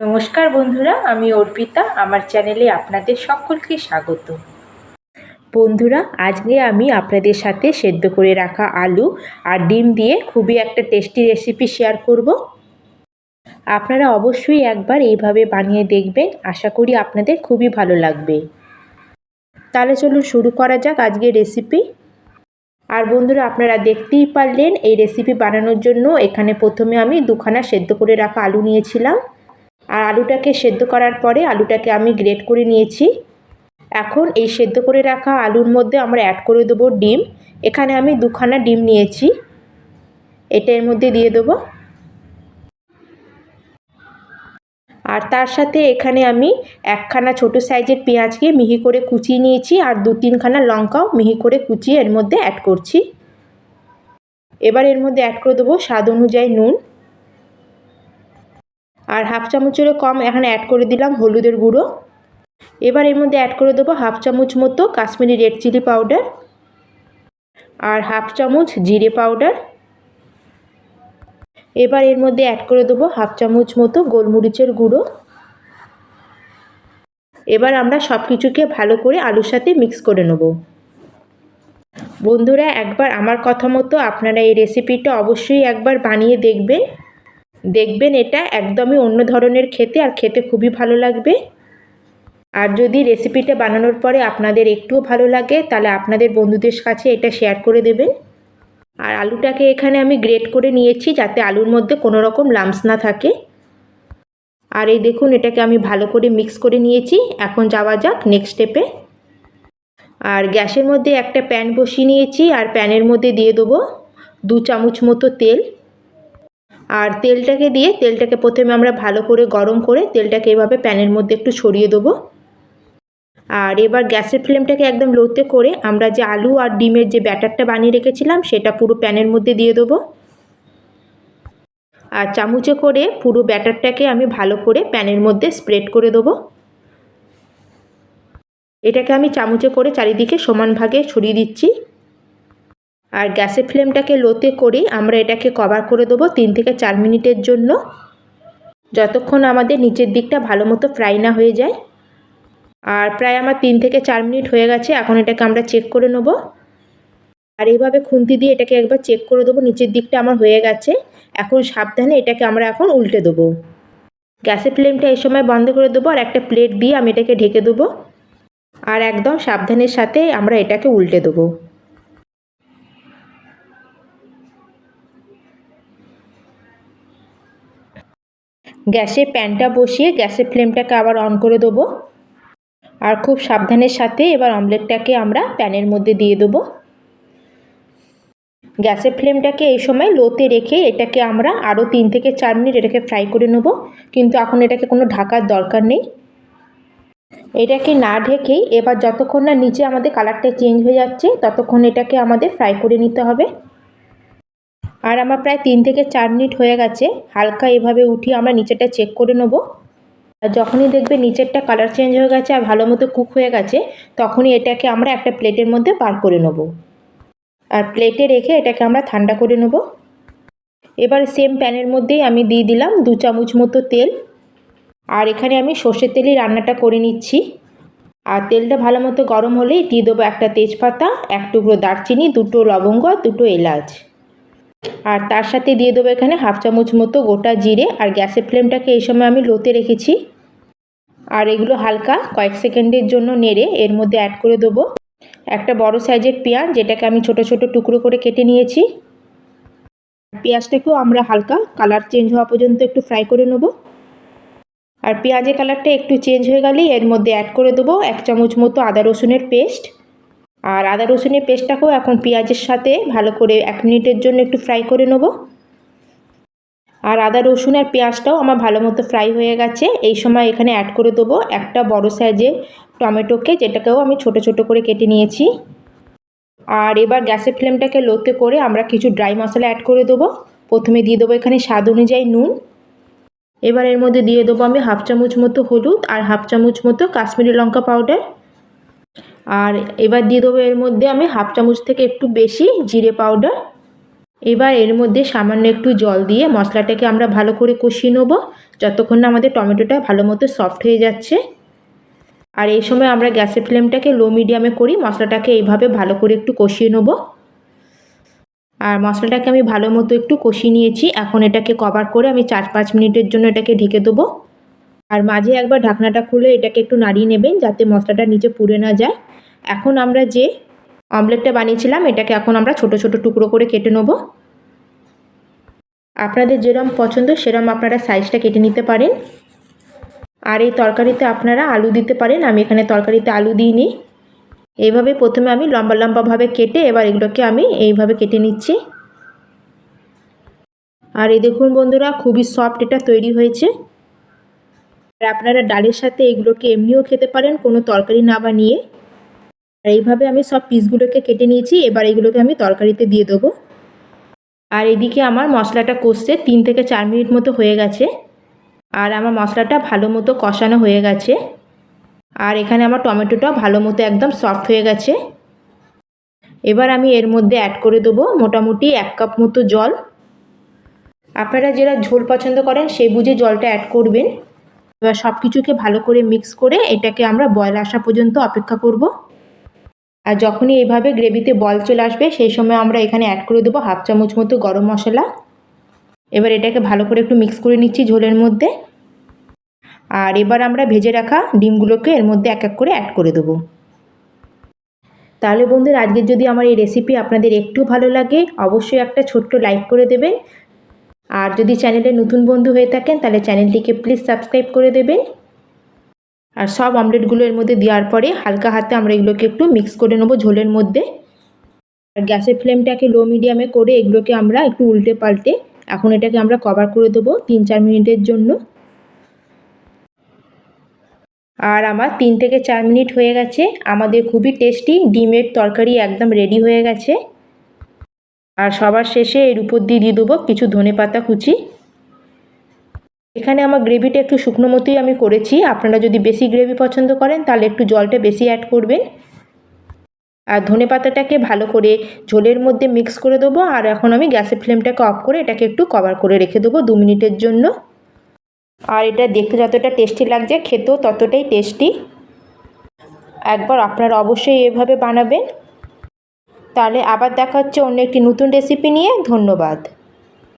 নমস্কার বন্ধুরা, আমি অর্পিতা। আমার চ্যানেলে আপনাদের সকলকে স্বাগত। বন্ধুরা, আজকে আমি আপনাদের সাথে সেদ্ধ করে রাখা আলু আর ডিম দিয়ে খুবই একটা টেস্টি রেসিপি শেয়ার করব। আপনারা অবশ্যই একবার এইভাবে বানিয়ে দেখবেন। আশা করি আপনাদের খুবই ভালো লাগবে। তাহলে চলুন শুরু করা যাক আজকের রেসিপি আর বন্ধুরা, আপনারা দেখতেই পারলেন এই রেসিপি বানানোর জন্য এখানে প্রথমে আমি দুখানা সেদ্ধ করে রাখা আলু নিয়েছিলাম। আর আলুটাকে সেদ্ধ করার পরে আলুটাকে আমি গ্রেট করে নিয়েছি। এখন এই সেদ্ধ করে রাখা আলুর মধ্যে আমরা অ্যাড করে দেবো ডিম। এখানে আমি দুখানা ডিম নিয়েছি। এটা এর মধ্যে দিয়ে দেবো। আর তার সাথে এখানে আমি একখানা ছোট সাইজের পেঁয়াজকে মিহি করে কুচিয়ে নিয়েছি আর দু তিনখানা লঙ্কাও মিহি করে কুচিয়ে এর মধ্যে অ্যাড করছি। এবার এর মধ্যে অ্যাড করে দেবো স্বাদ অনুযায়ী নুন। আর হাফ চামচেরও কম এখানে অ্যাড করে দিলাম হলুদের গুঁড়ো। এবার এর মধ্যে অ্যাড করে দেবো হাফ চামচ মতো কাশ্মীরি রেড চিলি পাউডার আর হাফ চামচ জিরে পাউডার এবার এর মধ্যে অ্যাড করে দেবো হাফ চামচ মতো গোলমরিচের গুঁড়ো। এবার আমরা সব কিছুকে ভালো করে আলুর সাথে মিক্স করে নেব। বন্ধুরা, একবার আমার কথা মতো আপনারা এই রেসিপিটা অবশ্যই একবার বানিয়ে দেখবেন। দেখবেন এটা একদমই অন্য ধরনের খেতে আর খেতে খুবই ভালো লাগবে। আর যদি রেসিপিটা বানানোর পরে আপনাদের একটুও ভালো লাগে, তাহলে আপনাদের বন্ধুদের কাছে এটা শেয়ার করে দেবেন। আর আলুটাকে এখানে আমি গ্রেট করে নিয়েছি যাতে আলুর মধ্যে কোনো রকম লামস না থাকে। আর এই দেখুন, এটাকে আমি ভালো করে মিক্স করে নিয়েছি। এখন যাওয়া যাক নেক্সট স্টেপে। আর গ্যাসের মধ্যে একটা প্যান বসিয়ে নিয়েছি, আর প্যানের মধ্যে দিয়ে দেবো দু চামচ মতো তেল। আর তেলটাকে দিয়ে, তেলটাকে প্রথমে আমরা ভালো করে গরম করে তেলটাকে এভাবে প্যানের মধ্যে একটু ছড়িয়ে দেবো। আর এবার গ্যাসের ফ্লেমটাকে একদম লোতে করে আমরা যে আলু আর ডিমের যে ব্যাটারটা বানিয়ে রেখেছিলাম, সেটা পুরো প্যানের মধ্যে দিয়ে দেবো। আর চামচে করে পুরো ব্যাটারটাকে আমি ভালো করে প্যানের মধ্যে স্প্রেড করে দেবো। এটাকে আমি চামচে করে চারিদিকে সমান ভাগে ছড়িয়ে দিচ্ছি। আর গ্যাসের ফ্লেমটাকে লোতে করে আমরা এটাকে কভার করে দেবো তিন থেকে চার মিনিটের জন্য। যতক্ষণ আমাদের নিচের দিকটা ভালো মতো ফ্রাই না হয়ে যায়। আর প্রায় আমার তিন থেকে চার মিনিট হয়ে গেছে, এখন এটাকে আমরা চেক করে নেব। আর এইভাবে খুন্তি দিয়ে এটাকে একবার চেক করে দেবো, নিচের দিকটা আমার হয়ে গেছে। এখন সাবধানে এটাকে আমরা এখন উল্টে দেবো। গ্যাসের ফ্লেমটা এই সময় বন্ধ করে দেবো আর একটা প্লেট দিয়ে আমি এটাকে ঢেকে দেবো। আর একদম সাবধানের সাথে আমরা এটাকে উল্টে দেবো। গ্যাসে প্যানটা বসিয়ে গ্যাসের ফ্লেমটাকে আবার অন করে দেবো। আর খুব সাবধানের সাথে এবার অমলেটটাকে আমরা প্যানের মধ্যে দিয়ে দেবো। গ্যাসের ফ্লেমটাকে এই সময় লোতে রেখে এটাকে আমরা আরও তিন থেকে চার মিনিট এটাকে ফ্রাই করে নেব। কিন্তু এখন এটাকে কোনো ঢাকার দরকার নেই। এটাকে না ঢেকেই এবার যতক্ষণ না নিচে আমাদের কালারটা চেঞ্জ হয়ে যাচ্ছে, ততক্ষণ এটাকে আমাদের ফ্রাই করে নিতে হবে। আর আমার প্রায় তিন থেকে চার মিনিট হয়ে গেছে। হালকা এভাবে উঠিয়ে আমরা নিচেটা চেক করে নেব। আর যখনই দেখবে নিচেরটা কালার চেঞ্জ হয়ে গেছে আর ভালো মতো কুক হয়ে গেছে, তখনই এটাকে আমরা একটা প্লেটের মধ্যে পার করে নেব। আর প্লেটে রেখে এটাকে আমরা ঠান্ডা করে নেব। এবার সেম প্যানের মধ্যেই আমি দিয়ে দিলাম দু চামচ মতো তেল। আর এখানে আমি সর্ষের তেলই রান্নাটা করে নিচ্ছি। আর তেলটা ভালো মতো গরম হলেই দিয়ে দেবো একটা তেজপাতা, এক টুকরো দারচিনি, দুটো লবঙ্গ দুটো এলাচ। আর তার সাথে দিয়ে দেবো এখানে হাফ চামচ মতো গোটা জিরে আর গ্যাসের ফ্লেমটাকে এই সময় আমি লোতে রেখেছি। আর এগুলো হালকা কয়েক সেকেন্ডের জন্য নেড়ে এর মধ্যে অ্যাড করে দেবো। একটা বড় সাইজের পেঁয়াজ যেটাকে আমি ছোট ছোট টুকরো করে কেটে নিয়েছি। পেঁয়াজটাকেও আমরা হালকা কালার চেঞ্জ হওয়া পর্যন্ত একটু ফ্রাই করে নেব। আর পেঁয়াজের কালারটা একটু চেঞ্জ হয়ে গেলেই এর মধ্যে অ্যাড করে দেবো এক চামচ মতো আদা রসুনের পেস্ট আর আদা রসুনের পেস্টটাকেও এখন পেঁয়াজের সাথে ভালো করে এক মিনিটের জন্য একটু ফ্রাই করে নেব। আর আদা রসুন আর পেঁয়াজটাও আমার ভালো মতো ফ্রাই হয়ে গেছে। এই সময় এখানে অ্যাড করে দেবো একটা বড় সাইজের টমেটোকে যেটাকেও আমি ছোট ছোট করে কেটে নিয়েছি। আর এবার গ্যাসের ফ্লেমটাকে লোতে করে আমরা কিছু ড্রাই মশলা অ্যাড করে দেবো। প্রথমে দিয়ে দেবো এখানে স্বাদ অনুযায়ী নুন। এবার এর মধ্যে দিয়ে দেবো আমি হাফ চামচ মতো হলুদ আর হাফ চামচ মতো কাশ্মীরি লঙ্কা পাউডার আর এবার দিয়ে দেবো এর মধ্যে আমি হাফ চামচ থেকে একটু বেশি জিরে পাউডার। এবার এর মধ্যে সামান্য একটু জল দিয়ে মশলাটাকে আমরা ভালো করে কষিয়ে নেব, যতক্ষণ না আমাদের টমেটোটা ভালো মতো সফট হয়ে যাচ্ছে। আর এই সময় আমরা গ্যাসের ফ্লেমটাকে লো মিডিয়ামে করি, মশলাটাকে এইভাবে ভালো করে একটু কষিয়ে নেব। আর মশলাটাকে আমি ভালো মতো একটু কষিয়ে নিয়েছি, এখন এটাকে কভার করে আমি চার পাঁচ মিনিটের জন্য এটাকে ঢেকে দেবো। আর মাঝে একবার ঢাকনাটা খুলে এটাকে একটু নাড়িয়ে নেবেন যাতে মশলাটা নিচে পুড়ে না যায়। এখন আমরা যে অমলেটটা বানিয়েছিলাম, এটাকে এখন আমরা ছোট ছোট টুকরো করে কেটে নেব। আপনাদের যেরম পছন্দ, সেরম আপনারা সাইজটা কেটে নিতে পারেন। আর এই তরকারিতে আপনারা আলু দিতে পারেন। আমি এখানে তরকারিতে আলু দিইনি। এইভাবে প্রথমে আমি লম্বা লম্বাভাবে কেটে এবার এগুলোকে আমি এইভাবে কেটে নিচ্ছি। আর এই দেখুন বন্ধুরা, খুবই সফট এটা তৈরি হয়েছে। আর আপনারা ডালের সাথে এগুলোকে এমনিও খেতে পারেন, কোনো তরকারি না বানিয়ে। আর এইভাবে আমি সব পিসগুলোকে কেটে নিয়েছি, এবার এগুলোকে আমি তরকারিতে দিয়ে দেবো। আর এদিকে আমার মশলাটা কষছে তিন থেকে চার মিনিট মতো হয়ে গেছে। আর আমার মশলাটা ভালো মতো কষানো হয়ে গেছে। আর এখানে আমার টমেটোটাও ভালো মতো একদম সফট হয়ে গেছে। এবার আমি এর মধ্যে অ্যাড করে দেবো মোটামুটি এক কাপ মতো জল। আপনারা যারা ঝোল পছন্দ করেন, সেই বুঝে জলটা অ্যাড করবেন। এবার সব কিছুকে ভালো করে মিক্স করে এটাকে আমরা বয়ল আসা পর্যন্ত অপেক্ষা করব। আর যখনই এইভাবে গ্রেভিতে বল চলে আসবে, সেই সময় আমরা এখানে অ্যাড করে দেবো হাফ চামচ মতো গরম মশলা। এবার এটাকে ভালো করে একটু মিক্স করে নিচ্ছি ঝোলের মধ্যে। আর এবার আমরা ভেজে রাখা ডিমগুলোকে এর মধ্যে এক এক করে অ্যাড করে দেবো। তাহলে বন্ধুরা, আজকের যদি আমার এই রেসিপি আপনাদের একটু ভালো লাগে, অবশ্যই একটা ছোট্ট লাইক করে দেবেন। আর যদি চ্যানেলে নতুন বন্ধু হয়ে থাকেন, তাহলে চ্যানেলটিকে প্লিজ সাবস্ক্রাইব করে দেবেন। আর সব অমলেটগুলো এর মধ্যে দেওয়ার পরে হালকা হাতে আমরা এগুলোকে একটু মিক্স করে নেব ঝোলের মধ্যে। আর গ্যাসের ফ্লেমটাকে লো মিডিয়ামে করে এগুলোকে আমরা একটু উল্টে পাল্টে এখন এটাকে আমরা কভার করে দেবো তিন চার মিনিটের জন্য। আর আমার তিন থেকে চার মিনিট হয়ে গেছে। আমাদের খুবই টেস্টি ডিমের তরকারি একদম রেডি হয়ে গেছে। আর সবার শেষে এর উপর দিয়ে দিয়ে দেবো কিছু ধনে পাতা কুচি। এখানে আমার গ্রেভিটা একটু শুকনো মতোই আমি করেছি। আপনারা যদি বেশি গ্রেভি পছন্দ করেন, তাহলে একটু জলটা বেশি অ্যাড করবেন। আর ধনে পাতাটাকে ভালো করে ঝোলের মধ্যে মিক্স করে দেবো। আর এখন আমি গ্যাসের ফ্লেমটাকে অফ করে এটাকে একটু কভার করে রেখে দেবো দু মিনিটের জন্য। আর এটা দেখতে যতটা টেস্টি লাগছে, খেতেও ততটাই টেস্টি একবার আপনারা অবশ্যই এভাবে বানাবেন। তাহলে আবার দেখা হচ্ছে অন্য একটি নতুন রেসিপি নিয়ে। ধন্যবাদ।